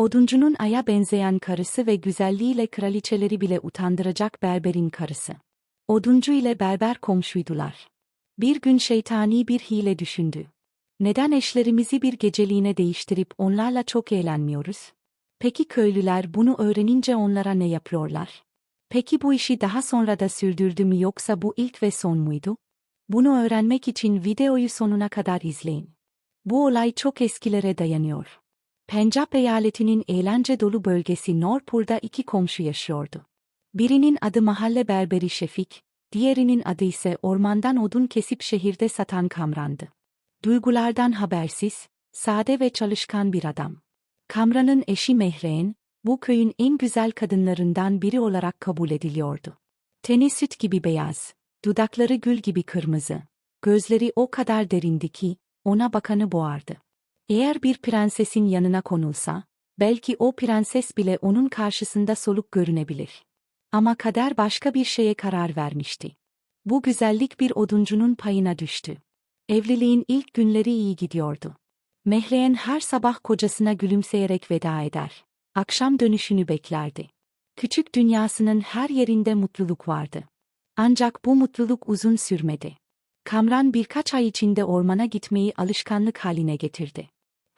Oduncunun aya benzeyen karısı ve güzelliğiyle kraliçeleri bile utandıracak berberin karısı. Oduncu ile berber komşuydular. Bir gün şeytani bir hile düşündü. Neden eşlerimizi bir geceliğine değiştirip onlarla çok eğlenmiyoruz? Peki köylüler bunu öğrenince onlara ne yapıyorlar? Peki bu işi daha sonra da sürdürdü mü yoksa bu ilk ve son muydu? Bunu öğrenmek için videoyu sonuna kadar izleyin. Bu olay çok eskilere dayanıyor. Pencap eyaletinin eğlence dolu bölgesi Norpur'da iki komşu yaşıyordu. Birinin adı mahalle berberi Şefik, diğerinin adı ise ormandan odun kesip şehirde satan Kamran'dı. Duygulardan habersiz, sade ve çalışkan bir adam. Kamran'ın eşi Mehreyn, bu köyün en güzel kadınlarından biri olarak kabul ediliyordu. Teni süt gibi beyaz, dudakları gül gibi kırmızı, gözleri o kadar derindi ki, ona bakanı boğardı. Eğer bir prensesin yanına konulsa, belki o prenses bile onun karşısında soluk görünebilir. Ama kader başka bir şeye karar vermişti. Bu güzellik bir oduncunun payına düştü. Evliliğin ilk günleri iyi gidiyordu. Mehleyen her sabah kocasına gülümseyerek veda eder. Akşam dönüşünü beklerdi. Küçük dünyasının her yerinde mutluluk vardı. Ancak bu mutluluk uzun sürmedi. Kamran birkaç ay içinde ormana gitmeyi alışkanlık haline getirdi.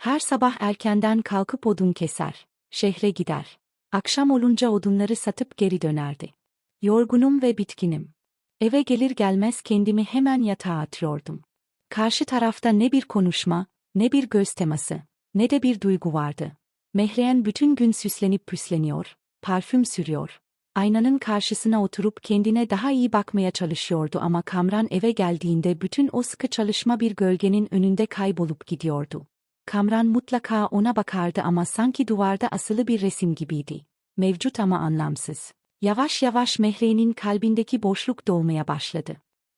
Her sabah erkenden kalkıp odun keser, şehre gider. Akşam olunca odunları satıp geri dönerdi. Yorgunum ve bitkinim. Eve gelir gelmez kendimi hemen yatağa atıyordum. Karşı tarafta ne bir konuşma, ne bir göz teması, ne de bir duygu vardı. Mehreyen bütün gün süslenip püsleniyor, parfüm sürüyor. Aynanın karşısına oturup kendine daha iyi bakmaya çalışıyordu ama Kamran eve geldiğinde bütün o sıkı çalışma bir gölgenin önünde kaybolup gidiyordu. Kamran mutlaka ona bakardı ama sanki duvarda asılı bir resim gibiydi. Mevcut ama anlamsız. Yavaş yavaş Mehre'nin kalbindeki boşluk dolmaya başladı.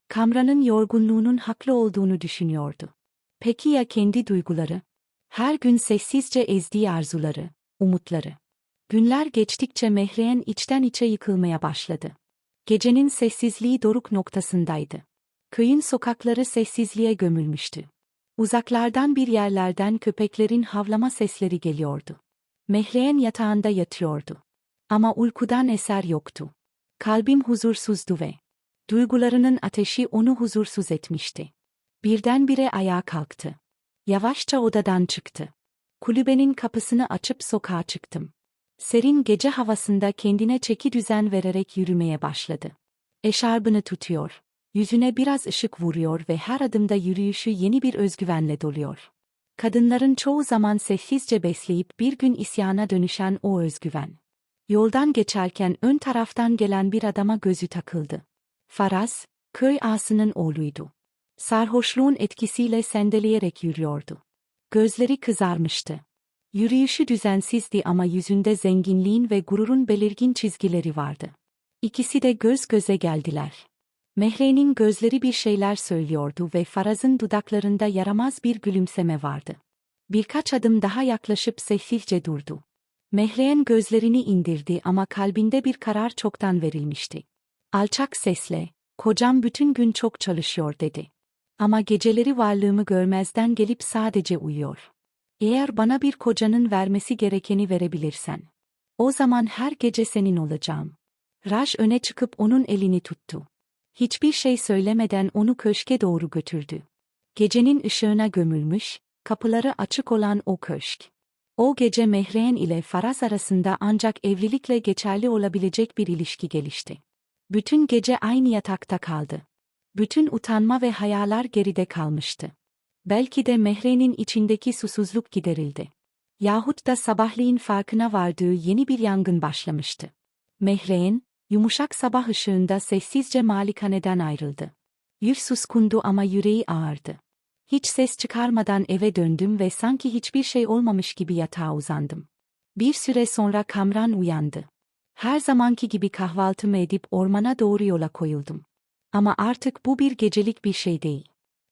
Kamran'ın yorgunluğunun haklı olduğunu düşünüyordu. Peki ya kendi duyguları? Her gün sessizce ezdiği arzuları, umutları. Günler geçtikçe Mehreyen içten içe yıkılmaya başladı. Gecenin sessizliği doruk noktasındaydı. Köyün sokakları sessizliğe gömülmüştü. Uzaklardan bir yerlerden köpeklerin havlama sesleri geliyordu. Mehreyen yatağında yatıyordu. Ama uykudan eser yoktu. Kalbim huzursuzdu ve duygularının ateşi onu huzursuz etmişti. Birdenbire ayağa kalktı. Yavaşça odadan çıktı. Kulübenin kapısını açıp sokağa çıktım. Serin gece havasında kendine çeki düzen vererek yürümeye başladı. Eşarbını tutuyor. Yüzüne biraz ışık vuruyor ve her adımda yürüyüşü yeni bir özgüvenle doluyor. Kadınların çoğu zaman sessizce besleyip bir gün isyana dönüşen o özgüven. Yoldan geçerken ön taraftan gelen bir adama gözü takıldı. Faraz, köy ağasının oğluydu. Sarhoşluğun etkisiyle sendeleyerek yürüyordu. Gözleri kızarmıştı. Yürüyüşü düzensizdi ama yüzünde zenginliğin ve gururun belirgin çizgileri vardı. İkisi de göz göze geldiler. Mehre'nin gözleri bir şeyler söylüyordu ve Faraz'ın dudaklarında yaramaz bir gülümseme vardı. Birkaç adım daha yaklaşıp sessizce durdu. Mehreyen gözlerini indirdi ama kalbinde bir karar çoktan verilmişti. Alçak sesle, kocam bütün gün çok çalışıyor dedi. Ama geceleri varlığımı görmezden gelip sadece uyuyor. Eğer bana bir kocanın vermesi gerekeni verebilirsen, o zaman her gece senin olacağım. Raj öne çıkıp onun elini tuttu. Hiçbir şey söylemeden onu köşke doğru götürdü. Gecenin ışığına gömülmüş, kapıları açık olan o köşk. O gece Mehreyen ile Faraz arasında ancak evlilikle geçerli olabilecek bir ilişki gelişti. Bütün gece aynı yatakta kaldı. Bütün utanma ve hayalar geride kalmıştı. Belki de Mehre'nin içindeki susuzluk giderildi. Yahut da sabahleyin farkına vardığı yeni bir yangın başlamıştı. Mehre'in, yumuşak sabah ışığında sessizce malikaneden ayrıldı. Yüz suskundu ama yüreği ağırdı. Hiç ses çıkarmadan eve döndüm ve sanki hiçbir şey olmamış gibi yatağa uzandım. Bir süre sonra Kamran uyandı. Her zamanki gibi kahvaltımı edip ormana doğru yola koyuldum. Ama artık bu bir gecelik bir şey değil.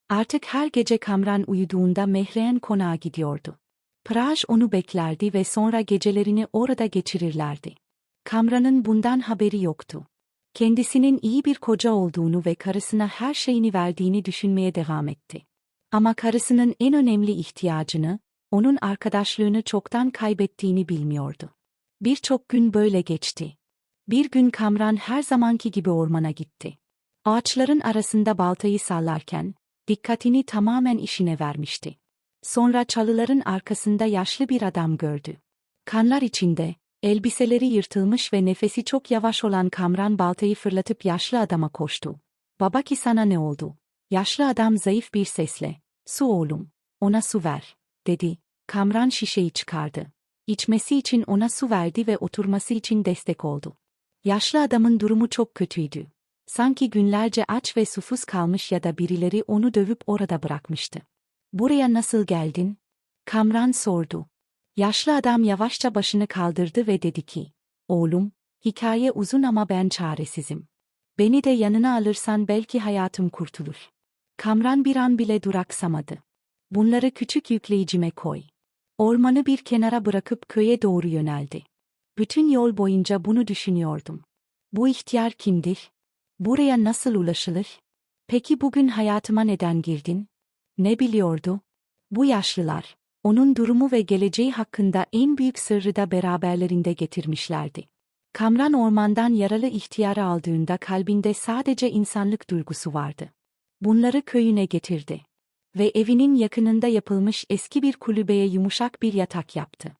Artık her gece Kamran uyuduğunda Mehreyen konağa gidiyordu. Praj onu beklerdi ve sonra gecelerini orada geçirirlerdi. Kamran'ın bundan haberi yoktu. Kendisinin iyi bir koca olduğunu ve karısına her şeyini verdiğini düşünmeye devam etti. Ama karısının en önemli ihtiyacını, onun arkadaşlığını çoktan kaybettiğini bilmiyordu. Birçok gün böyle geçti. Bir gün Kamran her zamanki gibi ormana gitti. Ağaçların arasında baltayı sallarken, dikkatini tamamen işine vermişti. Sonra çalıların arkasında yaşlı bir adam gördü. Kanlar içinde, elbiseleri yırtılmış ve nefesi çok yavaş olan Kamran baltayı fırlatıp yaşlı adama koştu. Baba ki sana ne oldu? Yaşlı adam zayıf bir sesle, su oğlum, ona su ver, dedi. Kamran şişeyi çıkardı. İçmesi için ona su verdi ve oturması için destek oldu. Yaşlı adamın durumu çok kötüydü. Sanki günlerce aç ve susuz kalmış ya da birileri onu dövüp orada bırakmıştı. Buraya nasıl geldin? Kamran sordu. Yaşlı adam yavaşça başını kaldırdı ve dedi ki, Oğlum, hikaye uzun ama ben çaresizim. Beni de yanına alırsan belki hayatım kurtulur. Kamran bir an bile duraksamadı. Bunları küçük yükleyicime koy. Ormanı bir kenara bırakıp köye doğru yöneldi. Bütün yol boyunca bunu düşünüyordum. Bu ihtiyar kimdir? Buraya nasıl ulaşılır? Peki bugün hayatıma neden girdin? Ne biliyordu? Bu yaşlılar, onun durumu ve geleceği hakkında en büyük sırrı da beraberlerinde getirmişlerdi. Kamran ormandan yaralı ihtiyarı aldığında kalbinde sadece insanlık duygusu vardı. Bunları köyüne getirdi. Ve evinin yakınında yapılmış eski bir kulübeye yumuşak bir yatak yaptı.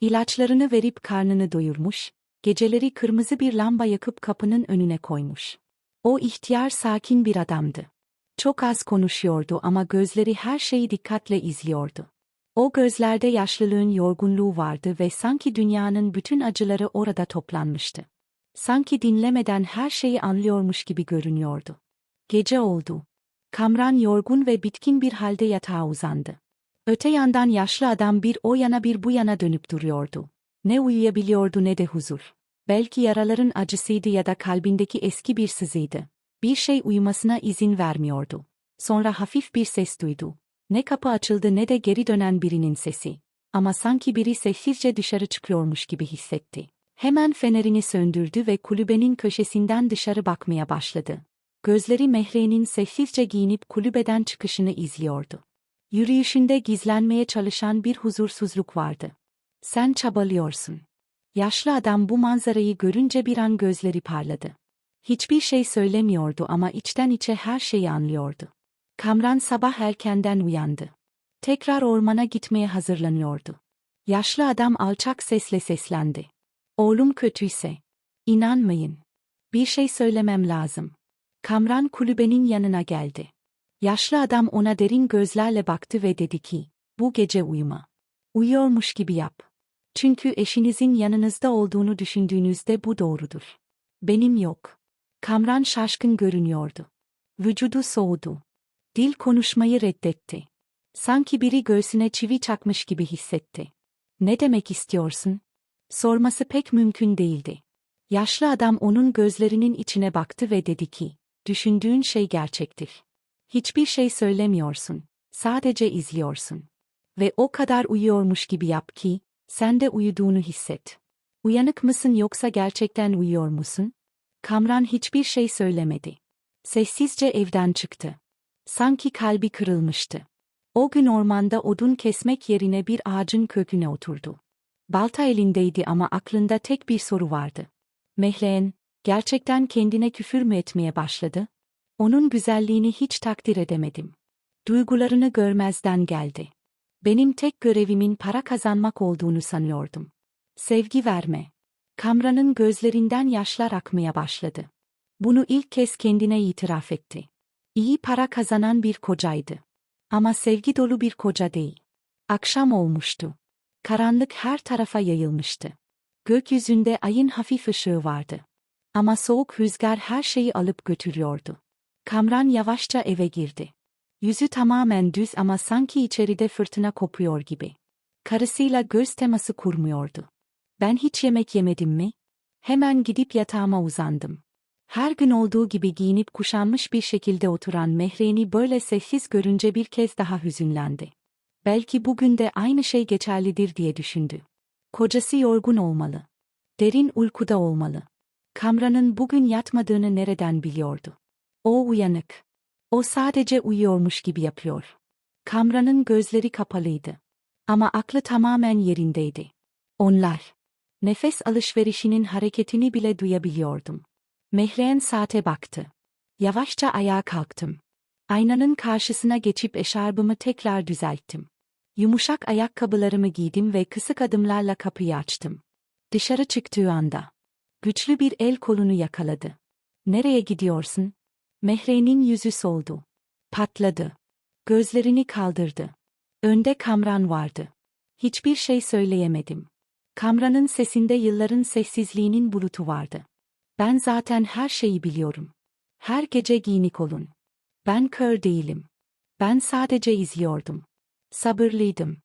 İlaçlarını verip karnını doyurmuş, geceleri kırmızı bir lamba yakıp kapının önüne koymuş. O ihtiyar sakin bir adamdı. Çok az konuşuyordu ama gözleri her şeyi dikkatle izliyordu. O gözlerde yaşlılığın yorgunluğu vardı ve sanki dünyanın bütün acıları orada toplanmıştı. Sanki dinlemeden her şeyi anlıyormuş gibi görünüyordu. Gece oldu. Kamran yorgun ve bitkin bir halde yatağa uzandı. Öte yandan yaşlı adam bir o yana bir bu yana dönüp duruyordu. Ne uyuyabiliyordu ne de huzur. Belki yaraların acısıydı ya da kalbindeki eski bir sızıydı. Bir şey uyumasına izin vermiyordu. Sonra hafif bir ses duydu. Ne kapı açıldı ne de geri dönen birinin sesi. Ama sanki biri sessizce dışarı çıkıyormuş gibi hissetti. Hemen fenerini söndürdü ve kulübenin köşesinden dışarı bakmaya başladı. Gözleri Mehre'nin sessizce giyinip kulübeden çıkışını izliyordu. Yürüyüşünde gizlenmeye çalışan bir huzursuzluk vardı. Sen çabalıyorsun. Yaşlı adam bu manzarayı görünce bir an gözleri parladı. Hiçbir şey söylemiyordu ama içten içe her şeyi anlıyordu. Kamran sabah erkenden uyandı. Tekrar ormana gitmeye hazırlanıyordu. Yaşlı adam alçak sesle seslendi. Oğlum kötüyse. İnanmayın. Bir şey söylemem lazım. Kamran kulübenin yanına geldi. Yaşlı adam ona derin gözlerle baktı ve dedi ki, bu gece uyuma. Uyuyormuş gibi yap. Çünkü eşinizin yanınızda olduğunu düşündüğünüzde bu doğrudur. Benim yok. Kamran şaşkın görünüyordu. Vücudu soğudu. Dil konuşmayı reddetti. Sanki biri göğsüne çivi çakmış gibi hissetti. Ne demek istiyorsun? Sorması pek mümkün değildi. Yaşlı adam onun gözlerinin içine baktı ve dedi ki, düşündüğün şey gerçektir. Hiçbir şey söylemiyorsun, sadece izliyorsun. Ve o kadar uyuyormuş gibi yap ki, sen de uyuduğunu hisset. Uyanık mısın yoksa gerçekten uyuyor musun? Kamran hiçbir şey söylemedi. Sessizce evden çıktı. Sanki kalbi kırılmıştı. O gün ormanda odun kesmek yerine bir ağacın köküne oturdu. Balta elindeydi ama aklında tek bir soru vardı. Mehleğen, gerçekten kendine küfür mü etmeye başladı? Onun güzelliğini hiç takdir edemedim. Duygularını görmezden geldi. Benim tek görevimin para kazanmak olduğunu sanıyordum. Sevgi verme. Kamran'ın gözlerinden yaşlar akmaya başladı. Bunu ilk kez kendine itiraf etti. İyi para kazanan bir kocaydı. Ama sevgi dolu bir koca değil. Akşam olmuştu. Karanlık her tarafa yayılmıştı. Gökyüzünde ayın hafif ışığı vardı. Ama soğuk rüzgar her şeyi alıp götürüyordu. Kamran yavaşça eve girdi. Yüzü tamamen düz ama sanki içeride fırtına kopuyor gibi. Karısıyla göz teması kurmuyordu. Ben hiç yemek yemedim mi? Hemen gidip yatağıma uzandım. Her gün olduğu gibi giyinip kuşanmış bir şekilde oturan Mehre'ni böyle sessiz görünce bir kez daha hüzünlendi. Belki bugün de aynı şey geçerlidir diye düşündü. Kocası yorgun olmalı. Derin uykuda olmalı. Kamran'ın bugün yatmadığını nereden biliyordu? O uyanık. O sadece uyuyormuş gibi yapıyor. Kamran'ın gözleri kapalıydı. Ama aklı tamamen yerindeydi. Onlar. Nefes alışverişinin hareketini bile duyabiliyordum. Mehreyen saate baktı. Yavaşça ayağa kalktım. Aynanın karşısına geçip eşarbımı tekrar düzelttim. Yumuşak ayakkabılarımı giydim ve kısık adımlarla kapıyı açtım. Dışarı çıktığı anda. Güçlü bir el kolunu yakaladı. Nereye gidiyorsun? Mehre'nin yüzü soldu. Patladı. Gözlerini kaldırdı. Önde Kamran vardı. Hiçbir şey söyleyemedim. Kamran'ın sesinde yılların sessizliğinin bulutu vardı. Ben zaten her şeyi biliyorum. Her gece giyinik olun. Ben kör değilim. Ben sadece izliyordum. Sabırlıydım.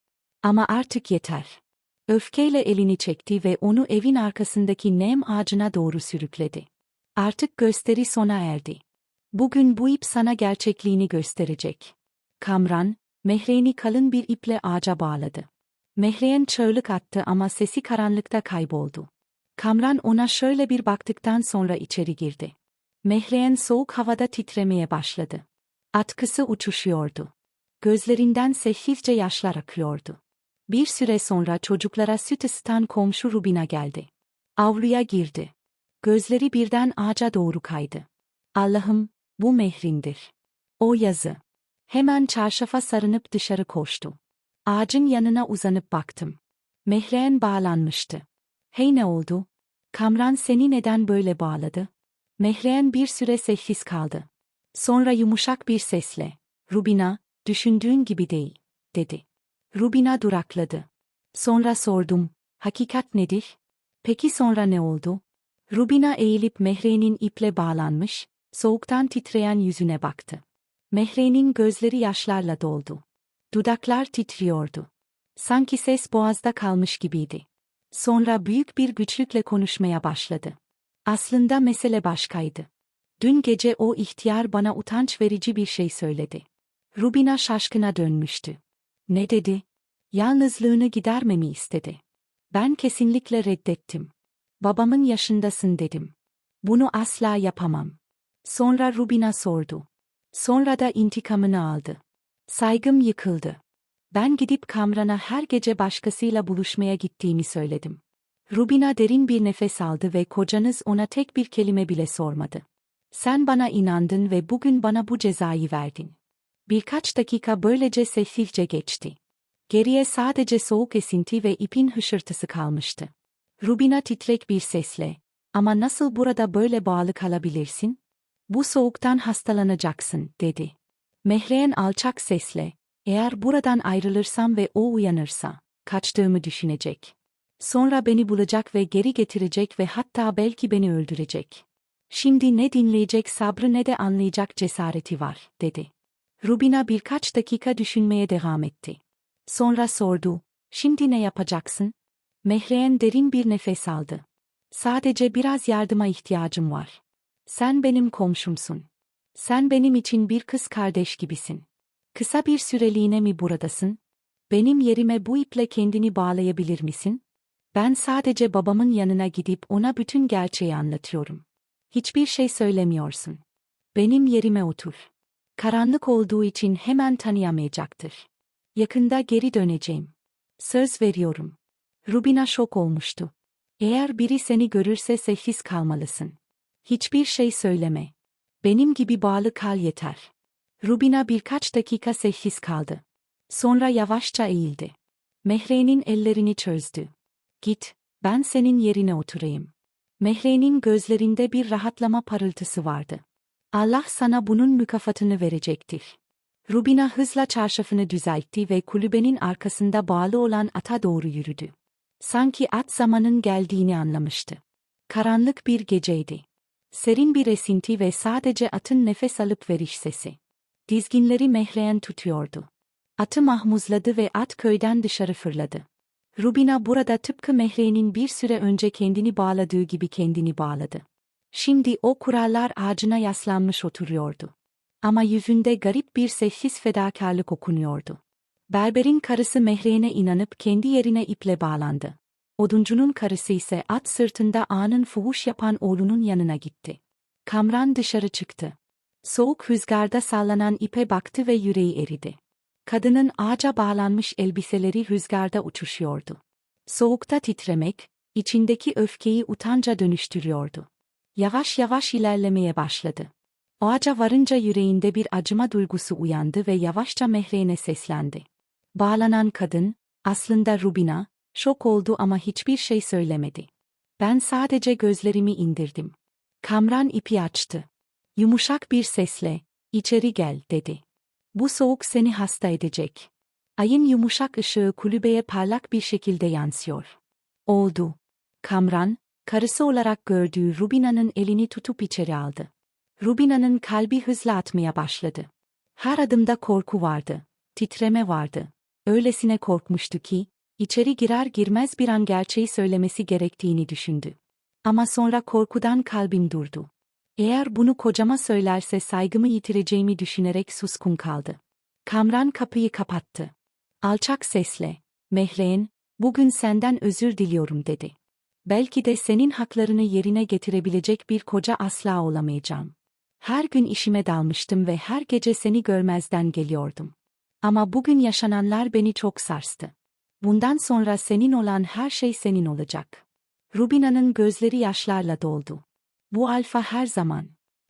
Ama artık yeter. Öfkeyle elini çekti ve onu evin arkasındaki nem ağacına doğru sürükledi. Artık gösteri sona erdi. Bugün bu ip sana gerçekliğini gösterecek. Kamran, Mehre'ni kalın bir iple ağaca bağladı. Mehreyen çığlık attı ama sesi karanlıkta kayboldu. Kamran ona şöyle bir baktıktan sonra içeri girdi. Mehreyen soğuk havada titremeye başladı. Atkısı uçuşuyordu. Gözlerinden sessizce yaşlar akıyordu. Bir süre sonra çocuklara süt ısıtan komşu Rubina geldi. Avluya girdi. Gözleri birden ağaca doğru kaydı. Allah'ım, bu mehrindir. O yazı. Hemen çarşafa sarınıp dışarı koştu. Ağacın yanına uzanıp baktım. Mehreyen bağlanmıştı. Hey ne oldu? Kamran seni neden böyle bağladı? Mehreyen bir süre sessiz kaldı. Sonra yumuşak bir sesle, Rubina, düşündüğün gibi değil, dedi. Rubina durakladı. Sonra sordum, hakikat nedir? Peki sonra ne oldu? Rubina eğilip Mehre'nin iple bağlanmış, soğuktan titreyen yüzüne baktı. Mehre'nin gözleri yaşlarla doldu. Dudaklar titriyordu. Sanki ses boğazda kalmış gibiydi. Sonra büyük bir güçlükle konuşmaya başladı. Aslında mesele başkaydı. Dün gece o ihtiyar bana utanç verici bir şey söyledi. Rubina şaşkına dönmüştü. Ne dedi? Yalnızlığını gidermemi istedi. Ben kesinlikle reddettim. Babamın yaşındasın dedim. Bunu asla yapamam. Sonra Rubina sordu. Sonra da intikamını aldı. Saygım yıkıldı. Ben gidip Kamran'a her gece başkasıyla buluşmaya gittiğimi söyledim. Rubina derin bir nefes aldı ve kocanız ona tek bir kelime bile sormadı. Sen bana inandın ve bugün bana bu cezayı verdin. Birkaç dakika böylece sessizce geçti. Geriye sadece soğuk esinti ve ipin hışırtısı kalmıştı. Rubina titrek bir sesle, ama nasıl burada böyle bağlı kalabilirsin? Bu soğuktan hastalanacaksın, dedi. Mehreyen alçak sesle, eğer buradan ayrılırsam ve o uyanırsa, kaçtığımı düşünecek. Sonra beni bulacak ve geri getirecek ve hatta belki beni öldürecek. Şimdi ne dinleyecek sabrı ne de anlayacak cesareti var, dedi. Rubina birkaç dakika düşünmeye devam etti. Sonra sordu, şimdi ne yapacaksın? Mehreyen derin bir nefes aldı. Sadece biraz yardıma ihtiyacım var. Sen benim komşumsun. Sen benim için bir kız kardeş gibisin. Kısa bir süreliğine mi buradasın? Benim yerime bu iple kendini bağlayabilir misin? Ben sadece babamın yanına gidip ona bütün gerçeği anlatıyorum. Hiçbir şey söylemiyorsun. Benim yerime otur. Karanlık olduğu için hemen tanıyamayacaktır. Yakında geri döneceğim. Söz veriyorum. Rubina şok olmuştu. Eğer biri seni görürse sessiz kalmalısın. Hiçbir şey söyleme. Benim gibi bağlı kal yeter. Rubina birkaç dakika sessiz kaldı. Sonra yavaşça eğildi. Mehre'nin ellerini çözdü. Git, ben senin yerine oturayım. Mehre'nin gözlerinde bir rahatlama parıltısı vardı. Allah sana bunun mükafatını verecektir. Rubina hızla çarşafını düzeltti ve kulübenin arkasında bağlı olan ata doğru yürüdü. Sanki at zamanın geldiğini anlamıştı. Karanlık bir geceydi. Serin bir esinti ve sadece atın nefes alıp veriş sesi. Dizginleri mehreyen tutuyordu. Atı mahmuzladı ve at köyden dışarı fırladı. Rubina burada tıpkı Mehre'nin bir süre önce kendini bağladığı gibi kendini bağladı. Şimdi o kurallar ağacına yaslanmış oturuyordu. Ama yüzünde garip bir sessiz fedakarlık okunuyordu. Berberin karısı Mehre'ne inanıp kendi yerine iple bağlandı. Oduncunun karısı ise at sırtında anın fuhuş yapan oğlunun yanına gitti. Kamran dışarı çıktı. Soğuk rüzgarda sallanan ipe baktı ve yüreği eridi. Kadının ağaca bağlanmış elbiseleri rüzgarda uçuşuyordu. Soğukta titremek, içindeki öfkeyi utanca dönüştürüyordu. Yavaş yavaş ilerlemeye başladı. Ağaca varınca yüreğinde bir acıma duygusu uyandı ve yavaşça Mehre'ne seslendi. Bağlanan kadın, aslında Rubina, şok oldu ama hiçbir şey söylemedi. Ben sadece gözlerimi indirdim. Kamran ipi açtı. Yumuşak bir sesle, içeri gel, dedi. Bu soğuk seni hasta edecek. Ayın yumuşak ışığı kulübeye parlak bir şekilde yansıyor. Oldu. Kamran, karısı olarak gördüğü Rubina'nın elini tutup içeri aldı. Rubina'nın kalbi hızla atmaya başladı. Her adımda korku vardı, titreme vardı. Öylesine korkmuştu ki, içeri girer girmez bir an gerçeği söylemesi gerektiğini düşündü. Ama sonra korkudan kalbim durdu. Eğer bunu kocama söylerse saygımı yitireceğimi düşünerek suskun kaldı. Kamran kapıyı kapattı. Alçak sesle, Mehreyn, bugün senden özür diliyorum dedi. Belki de senin haklarını yerine getirebilecek bir koca asla olamayacağım. Her gün işime dalmıştım ve her gece seni görmezden geliyordum. Ama bugün yaşananlar beni çok sarstı. Bundan sonra senin olan her şey senin olacak. Rubina'nın gözleri yaşlarla doldu. Bu alfa her zaman.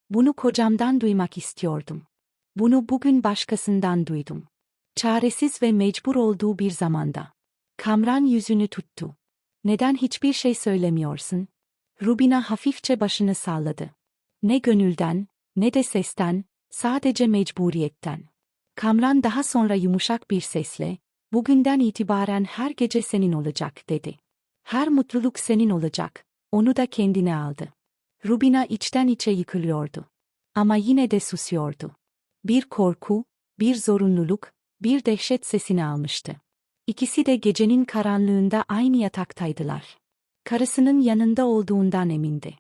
Bunu kocamdan duymak istiyordum. Bunu bugün başkasından duydum. Çaresiz ve mecbur olduğu bir zamanda. Kamran yüzünü tuttu. Neden hiçbir şey söylemiyorsun? Rubina hafifçe başını salladı. Ne gönülden, ne de sesten, sadece mecburiyetten. Kamran daha sonra yumuşak bir sesle, bugünden itibaren her gece senin olacak dedi. Her mutluluk senin olacak, onu da kendine aldı. Rubina içten içe yıkılıyordu. Ama yine de susuyordu. Bir korku, bir zorunluluk, bir dehşet sesini almıştı. İkisi de gecenin karanlığında aynı yataktaydılar. Karısının yanında olduğundan emindi.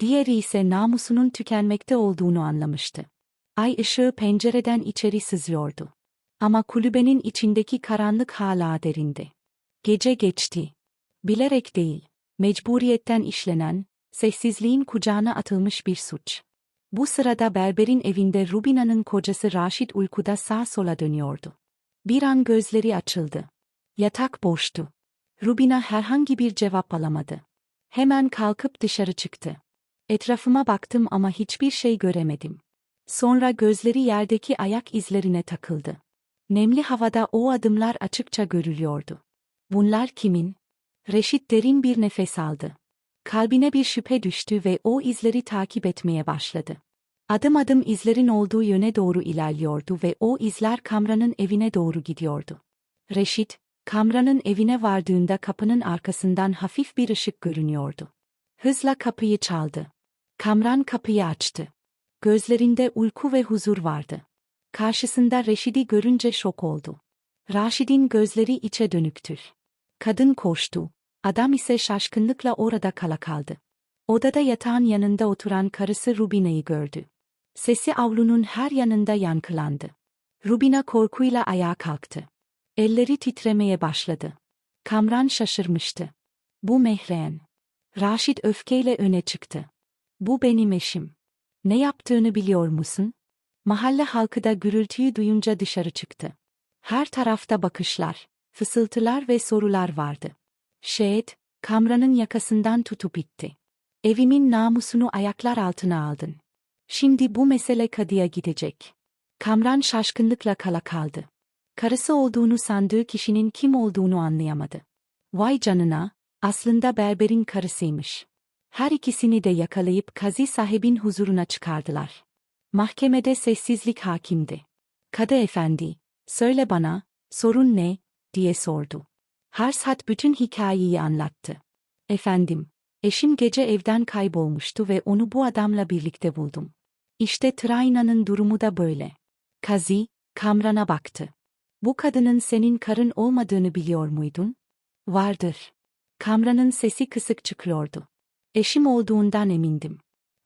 Diğeri ise namusunun tükenmekte olduğunu anlamıştı. Ay ışığı pencereden içeri sızıyordu. Ama kulübenin içindeki karanlık hala derindi. Gece geçti. Bilerek değil, mecburiyetten işlenen, sessizliğin kucağına atılmış bir suç. Bu sırada berberin evinde Rubina'nın kocası Raşit uykuda sağ sola dönüyordu. Bir an gözleri açıldı. Yatak boştu. Rubina herhangi bir cevap alamadı. Hemen kalkıp dışarı çıktı. Etrafıma baktım ama hiçbir şey göremedim. Sonra gözleri yerdeki ayak izlerine takıldı. Nemli havada o adımlar açıkça görülüyordu. Bunlar kimin? Reşit derin bir nefes aldı. Kalbine bir şüphe düştü ve o izleri takip etmeye başladı. Adım adım izlerin olduğu yöne doğru ilerliyordu ve o izler Kamran'ın evine doğru gidiyordu. Reşit, Kamran'ın evine vardığında kapının arkasından hafif bir ışık görünüyordu. Hızla kapıyı çaldı. Kamran kapıyı açtı. Gözlerinde uyku ve huzur vardı. Karşısında Reşid'i görünce şok oldu. Raşid'in gözleri içe dönüktür. Kadın koştu. Adam ise şaşkınlıkla orada kala kaldı. Odada yatağın yanında oturan karısı Rubina'yı gördü. Sesi avlunun her yanında yankılandı. Rubina korkuyla ayağa kalktı. Elleri titremeye başladı. Kamran şaşırmıştı. Bu Mehreyen. Raşit öfkeyle öne çıktı. Bu benim eşim. Ne yaptığını biliyor musun? Mahalle halkı da gürültüyü duyunca dışarı çıktı. Her tarafta bakışlar, fısıltılar ve sorular vardı. Şehit, Kamran'ın yakasından tutup itti. Evimin namusunu ayaklar altına aldın. Şimdi bu mesele kadıya gidecek. Kamran şaşkınlıkla kala kaldı. Karısı olduğunu sandığı kişinin kim olduğunu anlayamadı. Vay canına, aslında berberin karısıymış. Her ikisini de yakalayıp kazi sahibin huzuruna çıkardılar. Mahkemede sessizlik hakimdi. Kadı efendi, söyle bana, sorun ne, diye sordu. Harshat bütün hikayeyi anlattı. Efendim, eşim gece evden kaybolmuştu ve onu bu adamla birlikte buldum. İşte Traina'nın durumu da böyle. Kazi, Kamran'a baktı. Bu kadının senin karın olmadığını biliyor muydun? Vardır. Kamran'ın sesi kısık çıkıyordu. Eşim olduğundan emindim.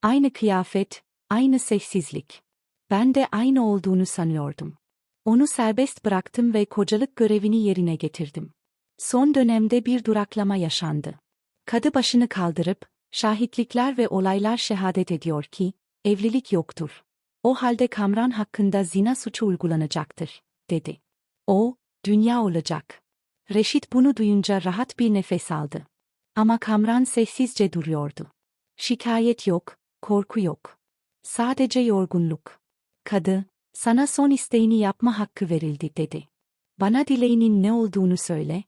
Aynı kıyafet, aynı sessizlik. Ben de aynı olduğunu sanıyordum. Onu serbest bıraktım ve kocalık görevini yerine getirdim. Son dönemde bir duraklama yaşandı. Kadı başını kaldırıp, şahitlikler ve olaylar şehadet ediyor ki, evlilik yoktur. O halde Kamran hakkında zina suçu uygulanacaktır, dedi. O, dünya olacak. Reşit bunu duyunca rahat bir nefes aldı. Ama Kamran sessizce duruyordu. Şikayet yok, korku yok. Sadece yorgunluk. Kadı, sana son isteğini yapma hakkı verildi dedi. Bana dileğinin ne olduğunu söyle.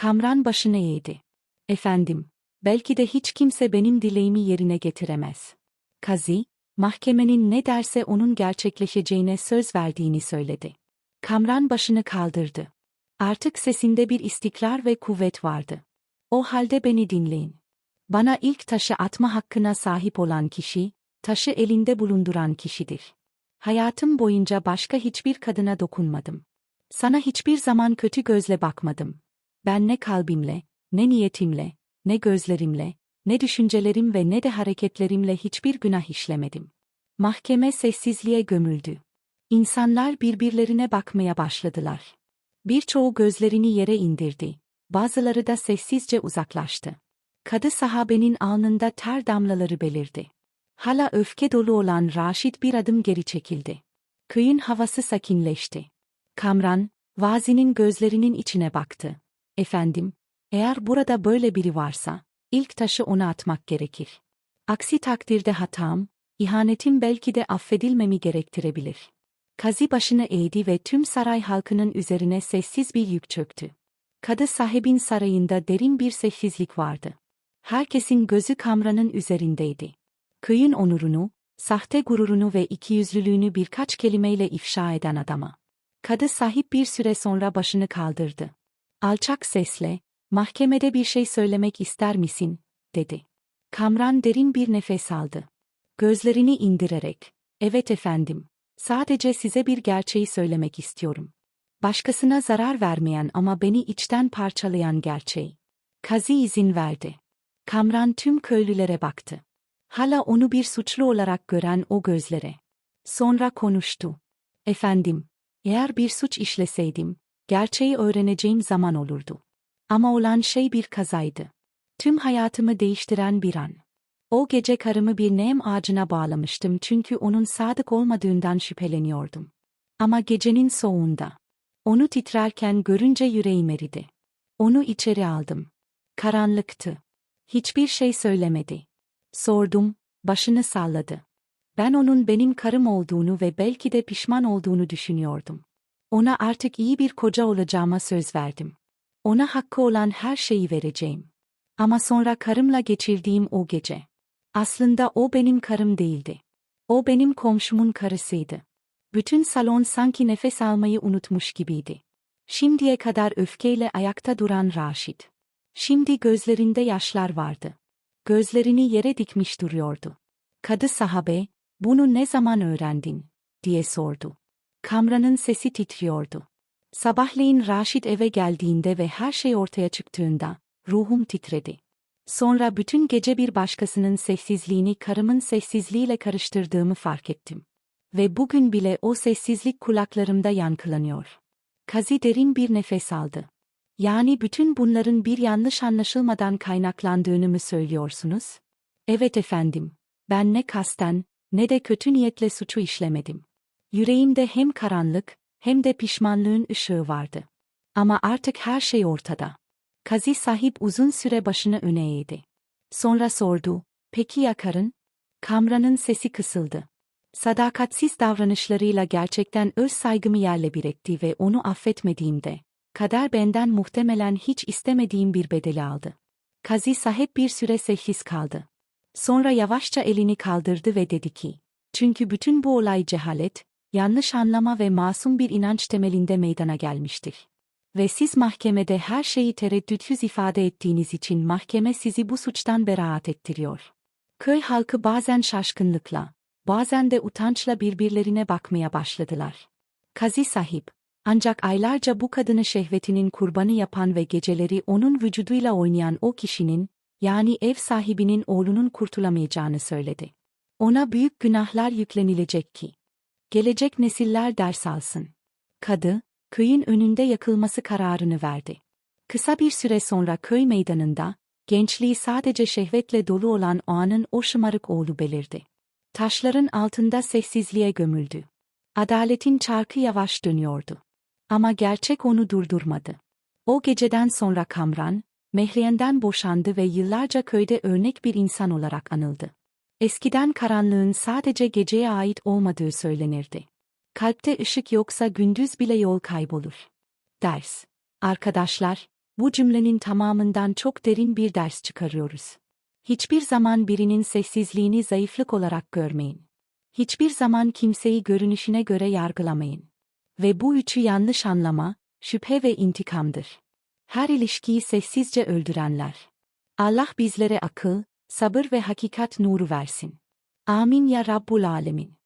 Kamran başını eğdi. Efendim, belki de hiç kimse benim dileğimi yerine getiremez. Kazi, mahkemenin ne derse onun gerçekleşeceğine söz verdiğini söyledi. Kamran başını kaldırdı. Artık sesinde bir istikrar ve kuvvet vardı. O halde beni dinleyin. Bana ilk taşı atma hakkına sahip olan kişi, taşı elinde bulunduran kişidir. Hayatım boyunca başka hiçbir kadına dokunmadım. Sana hiçbir zaman kötü gözle bakmadım. Ben ne kalbimle, ne niyetimle, ne gözlerimle, ne düşüncelerim ve ne de hareketlerimle hiçbir günah işlemedim. Mahkeme sessizliğe gömüldü. İnsanlar birbirlerine bakmaya başladılar. Birçoğu gözlerini yere indirdi. Bazıları da sessizce uzaklaştı. Kadı sahabenin alnında ter damlaları belirdi. Hala öfke dolu olan Raşid bir adım geri çekildi. Köyün havası sakinleşti. Kamran, Vazi'nin gözlerinin içine baktı. Efendim, eğer burada böyle biri varsa, ilk taşı ona atmak gerekir. Aksi takdirde hatam, ihanetim belki de affedilmemi gerektirebilir. Kazi başını eğdi ve tüm saray halkının üzerine sessiz bir yük çöktü. Kadı sahibin sarayında derin bir sessizlik vardı. Herkesin gözü Kamran'ın üzerindeydi. Köyün onurunu, sahte gururunu ve ikiyüzlülüğünü birkaç kelimeyle ifşa eden adama. Kadı sahip bir süre sonra başını kaldırdı. Alçak sesle, mahkemede bir şey söylemek ister misin, dedi. Kamran derin bir nefes aldı. Gözlerini indirerek, evet efendim, sadece size bir gerçeği söylemek istiyorum. Başkasına zarar vermeyen ama beni içten parçalayan gerçeği. Kazi izin verdi. Kamran tüm köylülere baktı. Hala onu bir suçlu olarak gören o gözlere. Sonra konuştu. Efendim, eğer bir suç işleseydim, gerçeği öğreneceğim zaman olurdu. Ama olan şey bir kazaydı. Tüm hayatımı değiştiren bir an. O gece karımı bir nem ağacına bağlamıştım çünkü onun sadık olmadığından şüpheleniyordum. Ama gecenin soğuğunda. Onu titrerken görünce yüreğim eridi. Onu içeri aldım. Karanlıktı. Hiçbir şey söylemedi. Sordum, başını salladı. Ben onun benim karım olduğunu ve belki de pişman olduğunu düşünüyordum. Ona artık iyi bir koca olacağıma söz verdim. Ona hakkı olan her şeyi vereceğim. Ama sonra karımla geçirdiğim o gece. Aslında o benim karım değildi. O benim komşumun karısıydı. Bütün salon sanki nefes almayı unutmuş gibiydi. Şimdiye kadar öfkeyle ayakta duran Raşid. Şimdi gözlerinde yaşlar vardı. Gözlerini yere dikmiş duruyordu. Kadı sahabe, bunu ne zaman öğrendin? diye sordu. Kamran'ın sesi titriyordu. Sabahleyin Raşid eve geldiğinde ve her şey ortaya çıktığında, ruhum titredi. Sonra bütün gece bir başkasının sessizliğini karımın sessizliğiyle karıştırdığımı fark ettim. Ve bugün bile o sessizlik kulaklarımda yankılanıyor. Kazi derin bir nefes aldı. Yani bütün bunların bir yanlış anlaşılmadan kaynaklandığını mı söylüyorsunuz? Evet efendim. Ben ne kasten, ne de kötü niyetle suçu işlemedim. Yüreğimde hem karanlık, hem de pişmanlığın ışığı vardı. Ama artık her şey ortada. Kazi sahip uzun süre başını öne eğdi. Sonra sordu, peki ya karın? Kamran'ın sesi kısıldı. Sadakatsiz davranışlarıyla gerçekten öz saygımı yerle bir etti ve onu affetmediğimde, kader benden muhtemelen hiç istemediğim bir bedeli aldı. Kazi sahip bir süre sessiz kaldı. Sonra yavaşça elini kaldırdı ve dedi ki, çünkü bütün bu olay cehalet, yanlış anlama ve masum bir inanç temelinde meydana gelmiştir. Ve siz mahkemede her şeyi tereddütsüz ifade ettiğiniz için mahkeme sizi bu suçtan beraat ettiriyor. Köy halkı bazen şaşkınlıkla, bazen de utançla birbirlerine bakmaya başladılar. Kazi sahip, ancak aylarca bu kadını şehvetinin kurbanı yapan ve geceleri onun vücuduyla oynayan o kişinin, yani ev sahibinin oğlunun kurtulamayacağını söyledi. Ona büyük günahlar yüklenilecek ki. Gelecek nesiller ders alsın. Kadı, köyün önünde yakılması kararını verdi. Kısa bir süre sonra köy meydanında, gençliği sadece şehvetle dolu olan o anın o şımarık oğlu belirdi. Taşların altında sessizliğe gömüldü. Adaletin çarkı yavaş dönüyordu. Ama gerçek onu durdurmadı. O geceden sonra Kamran, Mehriyen'den boşandı ve yıllarca köyde örnek bir insan olarak anıldı. Eskiden karanlığın sadece geceye ait olmadığı söylenirdi. Kalpte ışık yoksa gündüz bile yol kaybolur. Ders. Arkadaşlar, bu cümlenin tamamından çok derin bir ders çıkarıyoruz. Hiçbir zaman birinin sessizliğini zayıflık olarak görmeyin. Hiçbir zaman kimseyi görünüşüne göre yargılamayın. Ve bu üçü yanlış anlama, şüphe ve intikamdır. Her ilişkiyi sessizce öldürenler. Allah bizlere akıl, sabır ve hakikat nuru versin. Amin ya Rabbul Alemin.